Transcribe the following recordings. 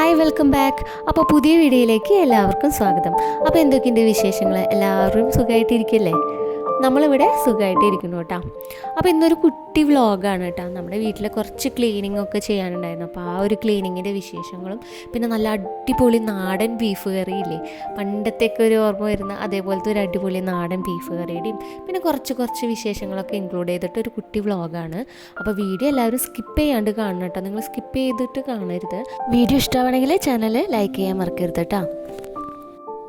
Hi welcome back. അപ്പോൾ പുതിയ വീഡിയോയിലേക്ക് എല്ലാവർക്കും സ്വാഗതം. അപ്പോൾ എന്തൊക്കെയുണ്ട് വിശേഷങ്ങൾ എല്ലാവരും സുഖമായിട്ടിരിക്കില്ലേ നമ്മളിവിടെ സുഖമായിട്ട് ഇരിക്കുന്നു കേട്ടോ. അപ്പോൾ ഇന്നൊരു കുട്ടി വ്ളോഗാണ് കേട്ടോ. നമ്മുടെ വീട്ടിൽ കുറച്ച് ക്ലീനിങ് ഒക്കെ ചെയ്യാനുണ്ടായിരുന്നു. അപ്പോൾ ആ ഒരു ക്ലീനിങ്ങിന്റെ വിശേഷങ്ങളും പിന്നെ നല്ല അടിപൊളി നാടൻ ബീഫ് കറിയില്ലേ പണ്ടത്തേക്ക് ഒരു ഓർമ്മ വരുന്ന അതേപോലത്തെ ഒരു അടിപൊളി നാടൻ ബീഫ് കറിയുടെയും പിന്നെ കുറച്ച് കുറച്ച് വിശേഷങ്ങളൊക്കെ ഇൻക്ലൂഡ് ചെയ്തിട്ട് ഒരു കുട്ടി വ്ളോഗാണ് അപ്പോൾ വീഡിയോ എല്ലാവരും സ്കിപ്പ് ചെയ്യാണ്ട് കാണണം കേട്ടോ. നിങ്ങൾ സ്കിപ്പ് ചെയ്തിട്ട് കാണരുത്. വീഡിയോ ഇഷ്ടമാണെങ്കിൽ ചാനൽ ലൈക്ക് ചെയ്യാൻ മറക്കരുത് കേട്ടോ.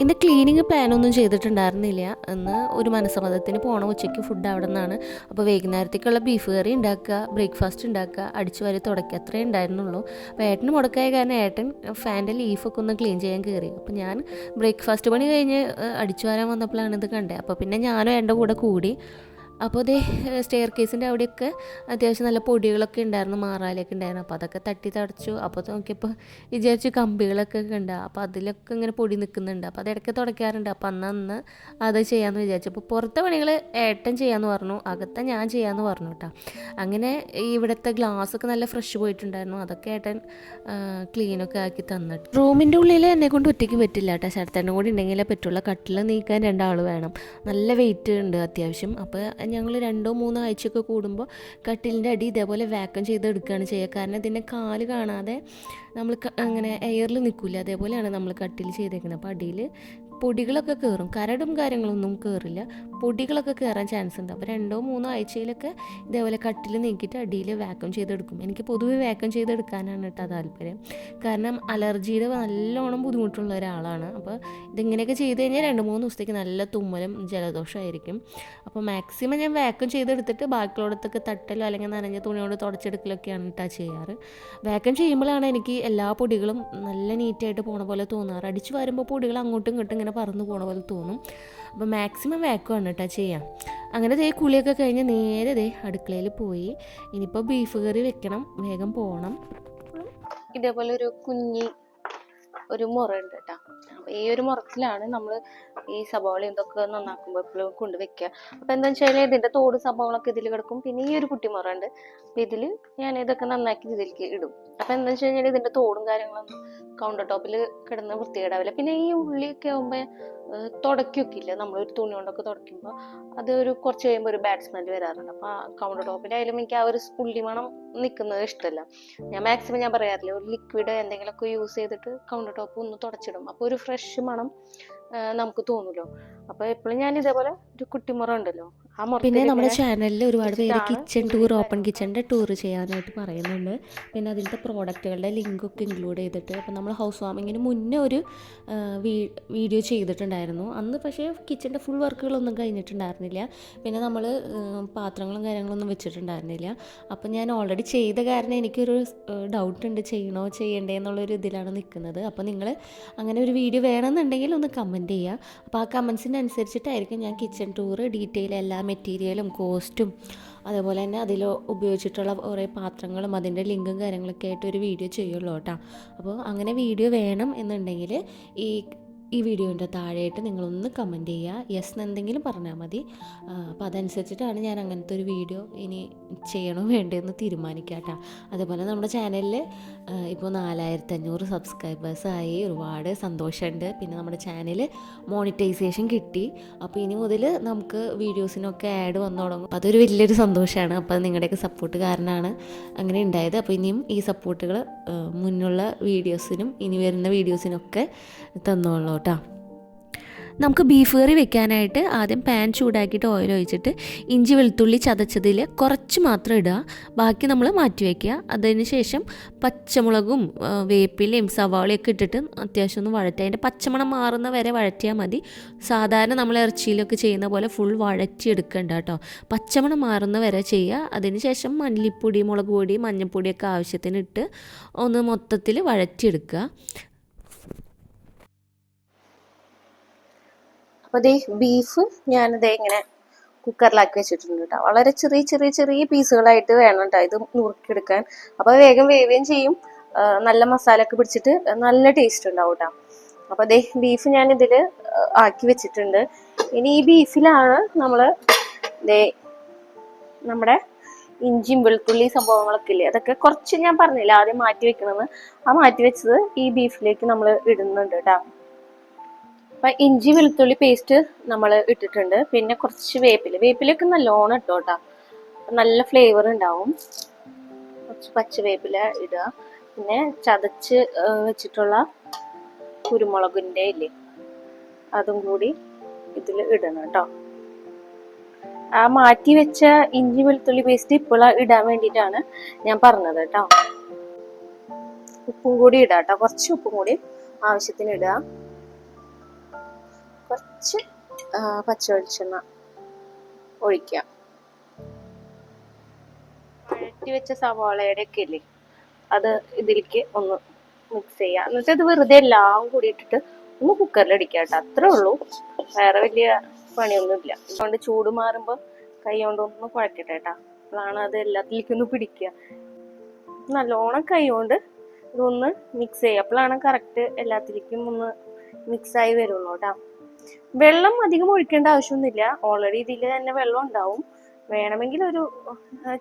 ഇന്ന് ക്ലീനിങ് പ്ലാനൊന്നും ചെയ്തിട്ടുണ്ടായിരുന്നില്ല. എന്ന് ഒരു മനസ്സമ്മതത്തിന് പോണ ഉച്ചയ്ക്ക് ഫുഡ് അവിടെ നിന്നാണ് അപ്പോൾ വൈകുന്നേരത്തേക്കുള്ള ബീഫ് കറി ഉണ്ടാക്കുക ബ്രേക്ക്ഫാസ്റ്റ് ഉണ്ടാക്കുക അടിച്ചു വരെ തുടക്കുക അത്രേ ഉണ്ടായിരുന്നുള്ളൂ. അപ്പോൾ ഏട്ടന് മുടക്കായ കാരണം ഏട്ടൻ ഫാന്റെ ലീഫൊക്കെ ഒന്ന് ക്ലീൻ ചെയ്യാൻ കയറി അപ്പോൾ ഞാൻ ബ്രേക്ക്ഫാസ്റ്റ് പണി കഴിഞ്ഞ് അടിച്ചു വരാൻ വന്നപ്പോഴാണ് ഇത് കണ്ടത് അപ്പോൾ പിന്നെ ഞാനും എന്റെ കൂടെ കൂടി അപ്പോൾ അതേ സ്റ്റെയർ കേസിന്റെ അവിടെയൊക്കെ അത്യാവശ്യം നല്ല പൊടികളൊക്കെ ഉണ്ടായിരുന്നു മാറാലൊക്കെ ഉണ്ടായിരുന്നു. അപ്പോൾ അതൊക്കെ തട്ടി തടച്ചു. അപ്പോൾ നോക്കിയപ്പോൾ വിചാരിച്ചു കമ്പികളൊക്കെ ഉണ്ട്. അപ്പോൾ അതിലൊക്കെ ഇങ്ങനെ പൊടി നിൽക്കുന്നുണ്ട്. അപ്പോൾ അതിടയ്ക്ക് തുടയ്ക്കാറുണ്ട്. അപ്പോൾ അന്ന് അന്ന് അത് ചെയ്യാമെന്ന് വിചാരിച്ചു. അപ്പോൾ പുറത്തെ പണികൾ ഏട്ടൻ ചെയ്യാമെന്ന് പറഞ്ഞു. അകത്തെ ഞാൻ ചെയ്യാമെന്ന് പറഞ്ഞു കേട്ടോ. അങ്ങനെ ഇവിടുത്തെ ഗ്ലാസ്സൊക്കെ നല്ല ഫ്രഷ് പോയിട്ടുണ്ടായിരുന്നു. അതൊക്കെ ഏട്ടൻ ക്ലീനൊക്കെ ആക്കി തന്നിട്ട്. റൂമിന്റെ ഉള്ളിൽ എന്നെ കൊണ്ട് ഒറ്റയ്ക്ക് പറ്റില്ല കേട്ടോ. ശരത്തേന്റെ കൂടി ഉണ്ടെങ്കിലേ പറ്റുള്ള. കട്ടിൽ നീക്കാൻ രണ്ടാൾ വേണം. നല്ല വെയിറ്റ് ഉണ്ട് അത്യാവശ്യം. അപ്പോൾ ഞങ്ങൾ രണ്ടോ മൂന്നോ ആഴ്ചയൊക്കെ കൂടുമ്പോൾ കട്ടിലിന്റെ അടി ഇതേപോലെ വാക്കം ചെയ്തെടുക്കുകയാണ് ചെയ്യുക. കാരണം ഇതിന്റെ കാൽ കാണാതെ നമ്മൾ അങ്ങനെ എയറിൽ നിൽക്കില്ല അതേപോലെയാണ് നമ്മൾ കട്ടിൽ ചെയ്തേക്കുന്നത്. അപ്പോൾ അടിയിൽ പൊടികളൊക്കെ കയറും കരടും കാര്യങ്ങളൊന്നും കയറില്ല പൊടികളൊക്കെ കയറാൻ ചാൻസ് ഉണ്ട്. അപ്പോൾ രണ്ടോ മൂന്നോ ആഴ്ചയിലൊക്കെ ഇതേപോലെ കട്ടിൽ നീക്കിയിട്ട് അടിയിൽ വാക്കം ചെയ്തെടുക്കും. എനിക്ക് പൊതുവെ വാക്കം ചെയ്തെടുക്കാനാണ് കേട്ടോ താല്പര്യം. കാരണം അലർജിയുടെ നല്ലോണം ബുദ്ധിമുട്ടുള്ള ഒരാളാണ്. അപ്പോൾ ഇതിങ്ങനെയൊക്കെ ചെയ്ത് കഴിഞ്ഞാൽ രണ്ട് മൂന്ന് ദിവസത്തേക്ക് നല്ല തുമ്മലും ജലദോഷമായിരിക്കും. അപ്പോൾ മാക്സിമം ഞാൻ വാക്കം ചെയ്തെടുത്തിട്ട് ബാക്കിയുള്ളടത്തൊക്കെ തട്ടലോ അല്ലെങ്കിൽ നനഞ്ഞ തുണിയോട് തുടച്ചെടുക്കലൊക്കെയാണ് കേട്ടോ ചെയ്യാറ്. വാക്കം ചെയ്യുമ്പോഴാണ് എനിക്ക് എല്ലാ പൊടികളും നല്ല നീറ്റായിട്ട് പോണ പോലെ തോന്നാറ്. അടിച്ചു വരുമ്പോൾ പൊടികൾ അങ്ങോട്ടും ഇങ്ങോട്ടും ഇങ്ങനെ പറന്നു പോണ പോലെ തോന്നും. അപ്പോൾ മാക്സിമം വാക്കുവാണ് കേട്ടോ ചെയ്യാം. അങ്ങനെ ദേ കുളിയൊക്കെ കഴിഞ്ഞ് നേരെ ദേ അടുക്കളയിൽ പോയി. ഇനിയിപ്പോൾ ബീഫ് കറി വെക്കണം. വേഗം പോകണം ഇതേപോലെ ഒരു കുഞ്ഞി ഒരു മുറ ഉണ്ട് കേട്ടോ ഈ ഒരു മുറത്തിലാണ് നമ്മൾ ഈ സബോള ഇതൊക്കെ നന്നാക്കുമ്പോൾ എപ്പോഴും കൊണ്ട് അപ്പൊ എന്താ വെച്ചാൽ ഇതിന്റെ തോട് സബോളൊക്കെ ഇതിൽ കിടക്കും. പിന്നെ ഈ ഒരു കുട്ടി ഉണ്ട് അപ്പൊ ഇതിൽ ഞാൻ ഇതൊക്കെ നന്നാക്കി ഇതിലേക്ക് ഇടും. അപ്പൊ എന്താ വെച്ച് കഴിഞ്ഞാൽ ഇതിന്റെ തോടും കാര്യങ്ങളൊന്നും കൗണ്ടർ ടോപ്പിൽ കിടന്ന് വൃത്തികേടാവില്ല. പിന്നെ ഈ ഉള്ളിയൊക്കെ ആകുമ്പോൾ തുടയ്ക്കൊക്കെ ഇല്ല നമ്മളൊരു തുണി കൊണ്ടൊക്കെ തുടയ്ക്കുമ്പോൾ അത് ഒരു കുറച്ച് കഴിയുമ്പോൾ ഒരു ബാഡ് സ്മെല്ല് വരാറുണ്ട്. അപ്പോൾ കൗണ്ടർ ടോപ്പിലായാലും എനിക്ക് ആ ഒരു ഉള്ളി മണം നിൽക്കുന്നത് ഇഷ്ടമല്ല ഞാൻ മാക്സിമം ഞാൻ പറയാറില്ല ഒരു ലിക്വിഡ് എന്തെങ്കിലുമൊക്കെ യൂസ് ചെയ്തിട്ട് കൗണ്ടർ ടോപ്പ് ഒന്ന് തുടച്ചിടും. അപ്പോൾ ഒരു ഫ്രഷ് മണം. ആ, നമുക്ക് തോന്നുമല്ലോ അപ്പൊ എപ്പോഴും ഞാൻ ഇതേപോലെ ഒരു കുട്ടിമുറ ഉണ്ടല്ലോ പിന്നെ നമ്മുടെ ചാനലിൽ ഒരുപാട് പേര് കിച്ചൺ ടൂർ ഓപ്പൺ കിച്ചണിന്റെ ടൂർ ചെയ്യാനായിട്ട് പറയുന്നുണ്ട്. പിന്നെ അതിന്റെ പ്രോഡക്റ്റുകളുടെ ലിങ്കൊക്കെ ഇൻക്ലൂഡ് ചെയ്തിട്ട് അപ്പം നമ്മൾ ഹൗസ് വാമിങ്ങിന് മുന്നേ ഒരു വീഡിയോ ചെയ്തിട്ടുണ്ടായിരുന്നു. അന്ന് പക്ഷേ കിച്ചന്റെ ഫുൾ വർക്കുകളൊന്നും കഴിഞ്ഞിട്ടുണ്ടായിരുന്നില്ല. പിന്നെ നമ്മൾ പാത്രങ്ങളും കാര്യങ്ങളൊന്നും വെച്ചിട്ടുണ്ടായിരുന്നില്ല. അപ്പം ഞാൻ ഓൾറെഡി ചെയ്ത കാരണം എനിക്കൊരു ഡൗട്ട് ഉണ്ട്. ചെയ്യണോ ചെയ്യണ്ടേ എന്നുള്ളൊരു ഇതിലാണ് നിൽക്കുന്നത് അപ്പോൾ നിങ്ങൾ അങ്ങനെ ഒരു വീഡിയോ വേണമെന്നുണ്ടെങ്കിൽ ഒന്ന് കമന്റ് ചെയ്യുക. അപ്പോൾ ആ കമൻസിന്റെ അനുസരിച്ചിട്ടായിരിക്കും ഞാൻ കിച്ചൺ ടൂർ ഡീറ്റെയിൽ എല്ലാ മെറ്റീരിയലും കോസ്റ്റും അതുപോലെ തന്നെ അതിൽ ഉപയോഗിച്ചിട്ടുള്ള കുറേ പാത്രങ്ങളും അതിന്റെ ലിങ്കും കാര്യങ്ങളൊക്കെ ആയിട്ട് ഒരു വീഡിയോ ചെയ്യുള്ളൂ കേട്ടോ. അപ്പോൾ അങ്ങനെ വീഡിയോ വേണം എന്നുണ്ടെങ്കിൽ ഈ ഈ വീഡിയോന്റെ താഴെയായിട്ട് നിങ്ങളൊന്ന് കമന്റ് ചെയ്യുക. യെസ് എന്നെന്തെങ്കിലും പറഞ്ഞാൽ മതി. അപ്പോൾ അതനുസരിച്ചിട്ടാണ് ഞാൻ അങ്ങനത്തെ ഒരു വീഡിയോ ഇനി ചെയ്യണോ വേണ്ടതെന്ന് തീരുമാനിക്കുക കേട്ടോ അതേപോലെ നമ്മുടെ ചാനലിൽ ഇപ്പോൾ നാലായിരത്തഞ്ഞൂറ് സബ്സ്ക്രൈബേഴ്സായി ഒരുപാട് സന്തോഷമുണ്ട്. പിന്നെ നമ്മുടെ ചാനൽ മോണിറ്റൈസേഷൻ കിട്ടി. അപ്പോൾ ഇനി മുതൽ നമുക്ക് വീഡിയോസിനൊക്കെ ആഡ് വന്നു തുടങ്ങും. അതൊരു വലിയൊരു സന്തോഷമാണ് അപ്പോൾ നിങ്ങളുടെയൊക്കെ സപ്പോർട്ട് കാരണമാണ് അങ്ങനെ ഉണ്ടായത്. അപ്പോൾ ഇനിയും ഈ സപ്പോർട്ടുകൾ മുന്നുള്ള വീഡിയോസിനും ഇനി വരുന്ന വീഡിയോസിനൊക്കെ തന്നോളൂ കേട്ടോ. നമുക്ക് ബീഫ് കറി വെക്കാനായിട്ട് ആദ്യം പാൻ ചൂടാക്കിയിട്ട് ഓയിൽ ഒഴിച്ചിട്ട് ഇഞ്ചി വെളുത്തുള്ളി ചതച്ചതിൽ കുറച്ച് മാത്രം ഇടുക. ബാക്കി നമ്മൾ മാറ്റി വയ്ക്കുക അതിന് ശേഷം പച്ചമുളകും വേപ്പിലയും സവാളയൊക്കെ ഇട്ടിട്ട് അത്യാവശ്യം ഒന്ന് വഴറ്റുക. അതിന്റെ പച്ചമണം മാറുന്ന വരെ വഴറ്റിയാൽ മതി. സാധാരണ നമ്മൾ ഇറച്ചിയിലൊക്കെ ചെയ്യുന്ന പോലെ ഫുൾ വഴറ്റിയെടുക്കണ്ട കേട്ടോ. പച്ചമണം മാറുന്ന വരെ ചെയ്യുക. അതിന് ശേഷം മല്ലിപ്പൊടി മുളക് പൊടി മഞ്ഞൾപ്പൊടിയൊക്കെ ആവശ്യത്തിന് ഇട്ട് ഒന്ന് മൊത്തത്തിൽ വഴറ്റിയെടുക്കുക. അപ്പൊ ദേ ബീഫ് ഞാനിത് ഇങ്ങനെ കുക്കറിലാക്കി വെച്ചിട്ടുണ്ട് കേട്ടോ വളരെ ചെറിയ ചെറിയ ചെറിയ പീസുകളായിട്ട് വേണം കേട്ടോ ഇത് നുറുക്കിയെടുക്കാൻ. അപ്പോൾ വേഗം വേവുകയും ചെയ്യും. നല്ല മസാല ഒക്കെ പിടിച്ചിട്ട് നല്ല ടേസ്റ്റ് ഉണ്ടാവും കേട്ടോ അപ്പോൾ അതേ ബീഫ് ഞാൻ ഇതിൽ ആക്കി വെച്ചിട്ടുണ്ട്. ഇനി ഈ ബീഫിലാണ് നമ്മൾ ദേ നമ്മുടെ ഇഞ്ചിയും വെളുത്തുള്ളി സംഭവങ്ങളൊക്കെ ഇല്ലേ? അതൊക്കെ കുറച്ച് ഞാൻ പറഞ്ഞില്ല ആദ്യം മാറ്റി വെക്കണമെന്ന് ആ മാറ്റി വെച്ചത് ഈ ബീഫിലേക്ക് നമ്മൾ ഇടുന്നുണ്ട് കേട്ടോ അപ്പൊ ഇഞ്ചി വെളുത്തുള്ളി പേസ്റ്റ് നമ്മൾ ഇട്ടിട്ടുണ്ട്. പിന്നെ കുറച്ച് വേപ്പില. വേപ്പിലൊക്കെ നല്ലോണം ഇട്ടോ കേട്ടോ നല്ല ഫ്ലേവർ ഉണ്ടാവും. കുറച്ച് പച്ച വേപ്പില ഇടുക. പിന്നെ ചതച്ച് വെച്ചിട്ടുള്ള കുരുമുളകിന്റെ ഇല്ലേ അതും കൂടി ഇതിൽ ഇടണം കേട്ടോ ആ മാറ്റി വെച്ച ഇഞ്ചി വെളുത്തുള്ളി പേസ്റ്റ് ഇപ്പോൾ ഇടാൻ വേണ്ടിയിട്ടാണ് ഞാൻ പറഞ്ഞത് കേട്ടോ ഉപ്പും കൂടി ഇടാം കേട്ടോ കുറച്ച് ഉപ്പും കൂടി ആവശ്യത്തിന് ഇടുക കുറച്ച് പച്ച വെളിച്ചെണ്ണ ഒഴിക്കാം വഴറ്റി വെച്ച സവാളയുടെ ഒക്കെ ഇല്ലേ അത് ഇതിലേക്ക് ഒന്ന് മിക്സ് ചെയ്യാം എന്നുവെച്ചാൽ ഇത് വെറുതെ എല്ലാം കൂടി ഇട്ടിട്ട് ഒന്ന് കുക്കറിൽ കേട്ടോ. അത്രേ ഉള്ളൂ. വേറെ വലിയ പണിയൊന്നുമില്ല. അതുകൊണ്ട് ചൂട് മാറുമ്പോൾ കൈ കൊണ്ട് ഒന്ന് കുഴക്കട്ടെ കേട്ടോ. അതാണ് അത് എല്ലാത്തിലേക്കും ഒന്ന് പിടിക്കുക. നല്ലോണം കൈ കൊണ്ട് ഇതൊന്ന് മിക്സ് ചെയ്യുക. അപ്പോഴാണ് കറക്റ്റ് എല്ലാത്തിലേക്കും ഒന്ന് മിക്സ് ആയി വരുള്ളൂ കേട്ടോ. വെള്ളം അധികം ഒഴിക്കേണ്ട ആവശ്യമൊന്നുമില്ല. ഓൾറെഡി ഇതിൽ തന്നെ വെള്ളം ഉണ്ടാവും. വേണമെങ്കിൽ ഒരു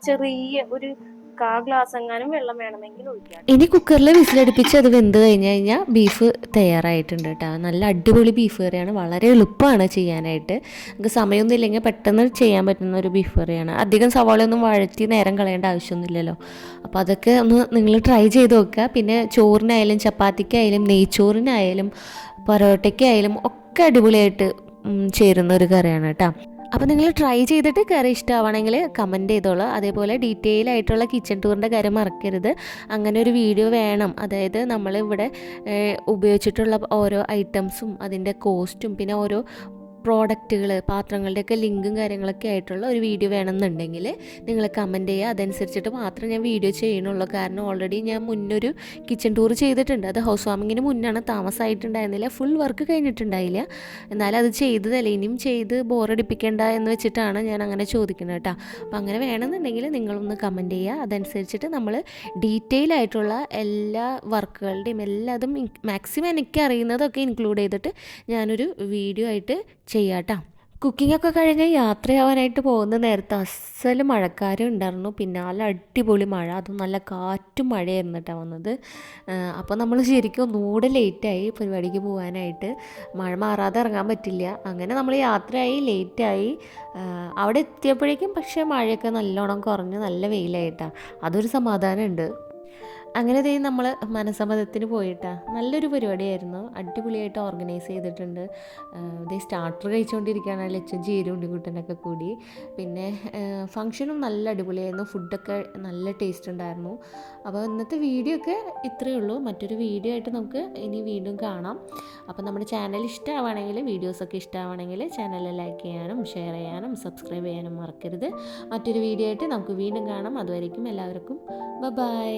ചെറിയ ഒരു കാ ഗ്ലാസ് എങ്ങാനും വെള്ളം വേണമെങ്കിൽ ഒഴിക്കാം. ഇനി കുക്കറിൽ വിസിലടുപ്പിച്ച് അത് വെന്ത് കഴിഞ്ഞ് കഴിഞ്ഞാൽ ബീഫ് തയ്യാറായിട്ടുണ്ട് കേട്ടോ നല്ല അടിപൊളി ബീഫ് കറിയാണ്. വളരെ എളുപ്പമാണ് ചെയ്യാനായിട്ട്. നമുക്ക് സമയമൊന്നും ഇല്ലെങ്കിൽ പെട്ടെന്ന് ചെയ്യാൻ പറ്റുന്ന ഒരു ബീഫ് കറിയാണ്. അധികം സവാളയൊന്നും വഴറ്റി നേരം കളയേണ്ട ആവശ്യമൊന്നുമില്ലല്ലോ. അപ്പോൾ അതൊക്കെ ഒന്ന് നിങ്ങൾ ട്രൈ ചെയ്ത് നോക്കുക. പിന്നെ ചോറിനായാലും ചപ്പാത്തിക്കായാലും നെയ്ച്ചോറിനായാലും പൊറോട്ടയ്ക്കായാലും ഒക്കെ അടിപൊളിയായിട്ട് ഉം, ചേരുന്ന ഒരു കറിയാണ് കേട്ടോ. അപ്പോൾ നിങ്ങൾ ട്രൈ ചെയ്തിട്ട് കറി ഇഷ്ടമാവണമെങ്കിൽ കമന്റ് ചെയ്തോളൂ. അതേപോലെ ഡീറ്റെയിൽ ആയിട്ടുള്ള കിച്ചൺ ടൂറിന്റെ കാര്യം മറക്കരുത്. അങ്ങനെ ഒരു വീഡിയോ വേണം. അതായത് നമ്മൾ ഇവിടെ ഉപയോഗിച്ചിട്ടുള്ള ഓരോ ഐറ്റംസും അതിന്റെ കോസ്റ്റും പിന്നെ ഓരോ പ്രോഡക്റ്റുകൾ പാത്രങ്ങളുടെയൊക്കെ ലിങ്കും കാര്യങ്ങളൊക്കെ ആയിട്ടുള്ള ഒരു വീഡിയോ വേണമെന്നുണ്ടെങ്കിൽ നിങ്ങൾ കമന്റ് ചെയ്യുക. അതനുസരിച്ചിട്ട് മാത്രം ഞാൻ വീഡിയോ ചെയ്യണുള്ളൂ കാരണം ഓൾറെഡി ഞാൻ മുന്നൊരു കിച്ചൺ ടൂർ ചെയ്തിട്ടുണ്ട്. അത് ഹൗസ് വാമിങ്ങിന് മുന്നാണ് താമസമായിട്ടുണ്ടായിരുന്നില്ല ഫുൾ വർക്ക് കഴിഞ്ഞിട്ടുണ്ടായില്ല. എന്നാലും അത് ചെയ്തതല്ല. ഇനിയും ചെയ്ത് ബോറടിപ്പിക്കേണ്ട എന്ന് വെച്ചിട്ടാണ് ഞാൻ അങ്ങനെ ചോദിക്കുന്നത് കേട്ടോ. അപ്പം അങ്ങനെ വേണമെന്നുണ്ടെങ്കിൽ നിങ്ങളൊന്ന് കമന്റ് ചെയ്യുക. അതനുസരിച്ചിട്ട് നമ്മൾ ഡീറ്റെയിൽ ആയിട്ടുള്ള എല്ലാ വർക്കുകളുടെയും എല്ലാതും മാക്സിമം എനിക്ക് അറിയുന്നതൊക്കെ ഇൻക്ലൂഡ് ചെയ്തിട്ട് ഞാനൊരു വീഡിയോ ആയിട്ട് ചെയ്യാം കുക്കിങ്ങൊക്കെ കഴിഞ്ഞ് യാത്രയാവാനായിട്ട് പോകുന്ന നേരത്ത് അസ്സൽ മഴക്കാരും ഉണ്ടായിരുന്നു. പിന്നാലെ അടിപൊളി മഴ. അതും നല്ല കാറ്റും മഴയായിരുന്നു കേട്ടോ വന്നത്. അപ്പോൾ നമ്മൾ ശരിക്കും ഒന്നുകൂടെ ലേറ്റായി പരിപാടിക്ക് പോകാനായിട്ട് മഴ മാറാതെ ഇറങ്ങാൻ പറ്റില്ല. അങ്ങനെ നമ്മൾ യാത്രയായി ലേറ്റായി അവിടെ എത്തിയപ്പോഴേക്കും പക്ഷേ മഴയൊക്കെ നല്ലോണം കുറഞ്ഞ് നല്ല വെയിലായിട്ടാണ് അതൊരു സമാധാനമുണ്ട്. അങ്ങനെ ദേ നമ്മൾ മനസ്സമ്മതത്തിന് പോയിട്ടാ. നല്ലൊരു പരിപാടിയായിരുന്നു. അടിപൊളിയായിട്ട് ഓർഗനൈസ് ചെയ്തിട്ടുണ്ട്. ദേ സ്റ്റാർട്ടർ കഴിച്ചുകൊണ്ടിരിക്കുകയാണ് ലച്ചും ചീരും ഉണ്ണിക്കുട്ടനൊക്കെ കൂടി. പിന്നെ ഫങ്ഷനും നല്ല അടിപൊളിയായിരുന്നു. ഫുഡൊക്കെ നല്ല ടേസ്റ്റ് ഉണ്ടായിരുന്നു. അപ്പോൾ ഇന്നത്തെ വീഡിയോ ഒക്കെ ഇത്രയേ ഉള്ളൂ. മറ്റൊരു വീഡിയോ ആയിട്ട് നമുക്ക് ഇനി വീണ്ടും കാണാം. അപ്പോൾ നമ്മുടെ ചാനൽ ഇഷ്ടമാവാണെങ്കിൽ വീഡിയോസൊക്കെ ഇഷ്ടമാവുകയാണെങ്കിൽ ചാനൽ ലൈക്ക് ചെയ്യാനും ഷെയർ ചെയ്യാനും സബ്സ്ക്രൈബ് ചെയ്യാനും മറക്കരുത്. മറ്റൊരു വീഡിയോ ആയിട്ട് നമുക്ക് വീണ്ടും കാണാം. അതുവരേക്കും എല്ലാവർക്കും ബൈ